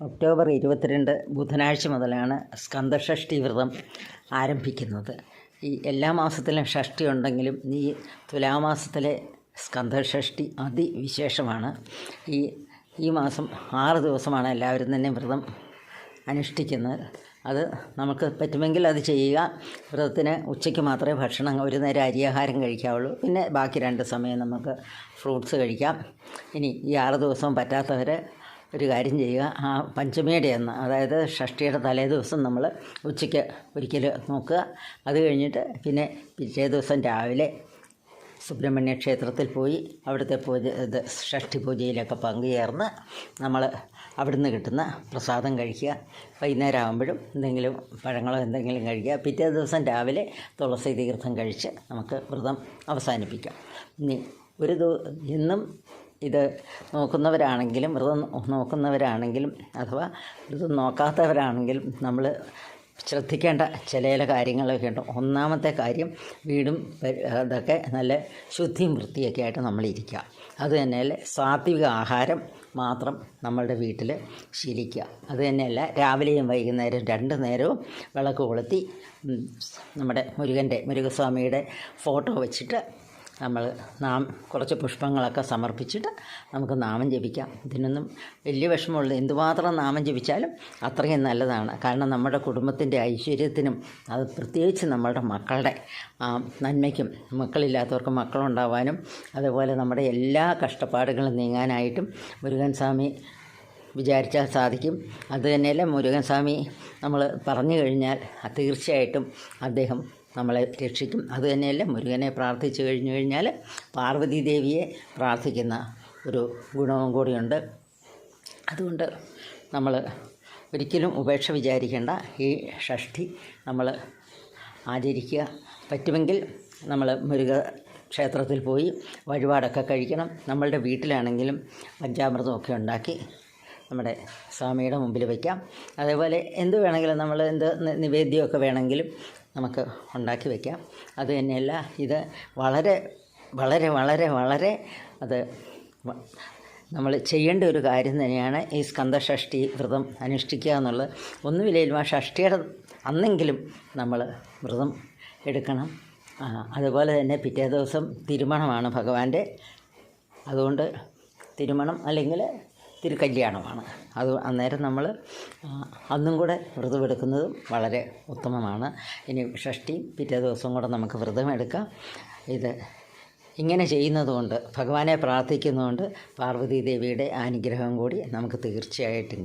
October ഇരുപത്തിരണ്ട് ബുധനാഴ്ച മുതലാണ് സ്കന്ദഷഷ്ഠി വ്രതം ആരംഭിക്കുന്നത്. ഈ എല്ലാ മാസത്തിലും ഷഷ്ടി ഉണ്ടെങ്കിലും ഈ തുലാമാസത്തിലെ സ്കന്ദഷഷ്ഠി അതിവിശേഷമാണ്. ഈ ഈ മാസം ആറ് ദിവസമാണ് എല്ലാവരും തന്നെ വ്രതം അനുഷ്ഠിക്കുന്നത്. അത് നമുക്ക് പറ്റുമെങ്കിൽ അത് ചെയ്യുക. വ്രതത്തിന് ഉച്ചയ്ക്ക് മാത്രമേ ഭക്ഷണം ഒരു നേരം അരിയാഹാരം കഴിക്കാവുള്ളൂ. പിന്നെ ബാക്കി രണ്ട് സമയം നമുക്ക് ഫ്രൂട്ട്സ് കഴിക്കാം. ഇനി ഈ ആറ് ദിവസവും പറ്റാത്തവർ ഒരു കാര്യം ചെയ്യുക. ആ പഞ്ചമിയുടെ അന്ന് അതായത് ഷഷ്ടിയുടെ തലേ ദിവസം നമ്മൾ ഉച്ചയ്ക്ക് ഒരിക്കൽ നോക്കുക. അത് കഴിഞ്ഞിട്ട് പിന്നെ പിറ്റേ ദിവസം രാവിലെ സുബ്രഹ്മണ്യ ക്ഷേത്രത്തിൽ പോയി അവിടുത്തെ പൂജ ഇത് ഷഷ്ടി പൂജയിലൊക്കെ പങ്കുചേർന്ന് നമ്മൾ അവിടുന്ന് കിട്ടുന്ന പ്രസാദം കഴിക്കുക. വൈകുന്നേരം ആകുമ്പോഴും എന്തെങ്കിലും പഴങ്ങളോ എന്തെങ്കിലും കഴിക്കുക. പിറ്റേ ദിവസം രാവിലെ തുളസി തീർത്ഥം കഴിച്ച് നമുക്ക് വ്രതം അവസാനിപ്പിക്കാം. ഇനി ഒരു ദിവ ഇന്നും ഇത് നോക്കുന്നവരാണെങ്കിലും വ്രതം നോക്കുന്നവരാണെങ്കിലും അഥവാ വ്രതം നോക്കാത്തവരാണെങ്കിലും നമ്മൾ ശ്രദ്ധിക്കേണ്ട ചില ചില കാര്യങ്ങളൊക്കെ ഉണ്ട്. ഒന്നാമത്തെ കാര്യം വീടും അതൊക്കെ നല്ല ശുദ്ധിയും വൃത്തിയൊക്കെ ആയിട്ട് നമ്മളിരിക്കുക അത് തന്നെയല്ല സാത്വിക ആഹാരം മാത്രം നമ്മളുടെ വീട്ടിൽ ശീലിക്കുക. അത് തന്നെയല്ല രാവിലെയും വൈകുന്നേരം രണ്ട് നേരവും വിളക്ക് കൊളുത്തി നമ്മുടെ മുരുകന്റെ മുരുകസ്വാമിയുടെ ഫോട്ടോ വെച്ചിട്ട് നമ്മൾ നാം കുറച്ച് പുഷ്പങ്ങളൊക്കെ സമർപ്പിച്ചിട്ട് നമുക്ക് നാമം ജപിക്കാം. ഇതിനൊന്നും വലിയ വിഷമമുള്ള എന്തുമാത്രം നാമം ജപിച്ചാലും അത്രയും നല്ലതാണ്. കാരണം നമ്മുടെ കുടുംബത്തിന്റെ ഐശ്വര്യത്തിനും അത് പ്രത്യേകിച്ച് നമ്മളുടെ മക്കളുടെ നന്മയ്ക്കും മക്കളില്ലാത്തവർക്ക് മക്കളുണ്ടാവാനും അതുപോലെ നമ്മുടെ എല്ലാ കഷ്ടപ്പാടുകളും നീങ്ങാനായിട്ടും മുരുകൻ സ്വാമി വിചാരിച്ചാൽ സാധിക്കും. അത് തന്നെയല്ല മുരുകൻ സ്വാമി നമ്മൾ പറഞ്ഞു കഴിഞ്ഞാൽ തീർച്ചയായിട്ടും അദ്ദേഹം നമ്മളെ രക്ഷിക്കും. അതുതന്നെയല്ല മുരുകനെ പ്രാർത്ഥിച്ചു കഴിഞ്ഞു കഴിഞ്ഞാൽ പാർവതി ദേവിയെ പ്രാർത്ഥിക്കുന്ന ഒരു ഗുണവും കൂടിയുണ്ട്. അതുകൊണ്ട് നമ്മൾ ഒരിക്കലും ഉപേക്ഷ വിചാരിക്കേണ്ട. ഈ ഷഷ്ഠി നമ്മൾ ആചരിക്കുക. പറ്റുമെങ്കിൽ നമ്മൾ മുരുക ക്ഷേത്രത്തിൽ പോയി വഴിപാടൊക്കെ കഴിക്കണം. നമ്മളുടെ വീട്ടിലാണെങ്കിലും പഞ്ചാമൃതമൊക്കെ ഉണ്ടാക്കി നമ്മുടെ സ്വാമിയുടെ മുമ്പിൽ വയ്ക്കാം അതേപോലെ എന്ത് വേണമെങ്കിലും നമ്മൾ എന്ത് നിവേദ്യമൊക്കെ വേണമെങ്കിലും നമുക്ക് ഉണ്ടാക്കി വയ്ക്കാം അത് തന്നെയല്ല ഇത് വളരെ വളരെ വളരെ വളരെ അത് നമ്മൾ ചെയ്യേണ്ട ഒരു കാര്യം തന്നെയാണ് ഈ സ്കന്ധഷഷ്ടി വ്രതം അനുഷ്ഠിക്കുക എന്നുള്ളത്. ഒന്നുമില്ലെങ്കിലും ആ ഷഷ്ടിയുടെ അന്നെങ്കിലും നമ്മൾ വ്രതം എടുക്കണം. അതുപോലെ തന്നെ പിറ്റേ ദിവസം തിരുമണമാണ് ഭഗവാന്റെ. അതുകൊണ്ട് തിരുമണം അല്ലെങ്കിൽ തിരുക്കല്യാണമാണ് അത് അന്നേരം നമ്മൾ അന്നും കൂടെ വ്രതമെടുക്കുന്നതും വളരെ ഉത്തമമാണ്. ഇനി ഷഷ്ടിയും പിറ്റേ ദിവസവും കൂടെ നമുക്ക് വ്രതമെടുക്കാം ഇത് ഇങ്ങനെ ചെയ്യുന്നതുകൊണ്ട് ഭഗവാനെ പ്രാർത്ഥിക്കുന്നതുകൊണ്ട് പാർവതീദേവിയുടെ അനുഗ്രഹം കൂടി നമുക്ക് തീർച്ചയായിട്ടും കിട്ടും.